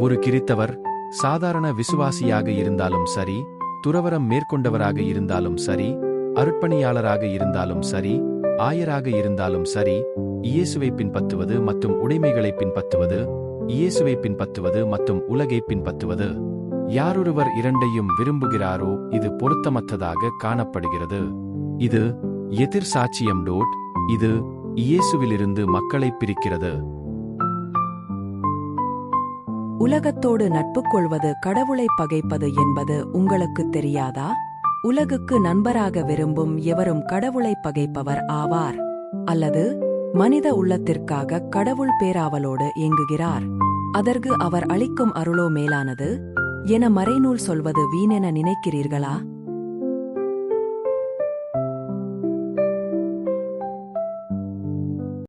ஒரு கிறித்தவர் சாதாரண விசுவாசியாக இருந்தாலும் சரி துறவரம் மேற்கொண்டவராக இருந்தாலும் சரி அருட்பணியாளராக இருந்தாலும் சரி ஆயராக இருந்தாலும் சரி இயேசுவை பின்பற்றுவது மற்றும் உடைமைகளை பின்பற்றுவது இயேசுவை பின்பற்றுவது மற்றும் உலகை பின்பற்றுவது யாரொருவர் இரண்டையும் விரும்புகிறாரோ இது பொருத்தமற்றதாக காணப்படுகிறது. இது எதிர் சாட்சியம் டோட் இது இயேசுவிலிருந்து மக்களை பிரிக்கிறது. உலகத்தோடு நட்பு கொள்வது கடவுளை பகைப்பது என்பது உங்களுக்கு தெரியாதா? உலகுக்கு நண்பராக விரும்பும் எவரும் கடவுளை பகைப்பவர் ஆவார்? அல்லது மனித உள்ளத்திற்காக கடவுள் பேராவலோடு இயங்குகிறார் அதற்கு அவர் அளிக்கும் அருளோ மேலானது? என மறைநூல் சொல்வது வீணென நினைக்கிறீர்களா?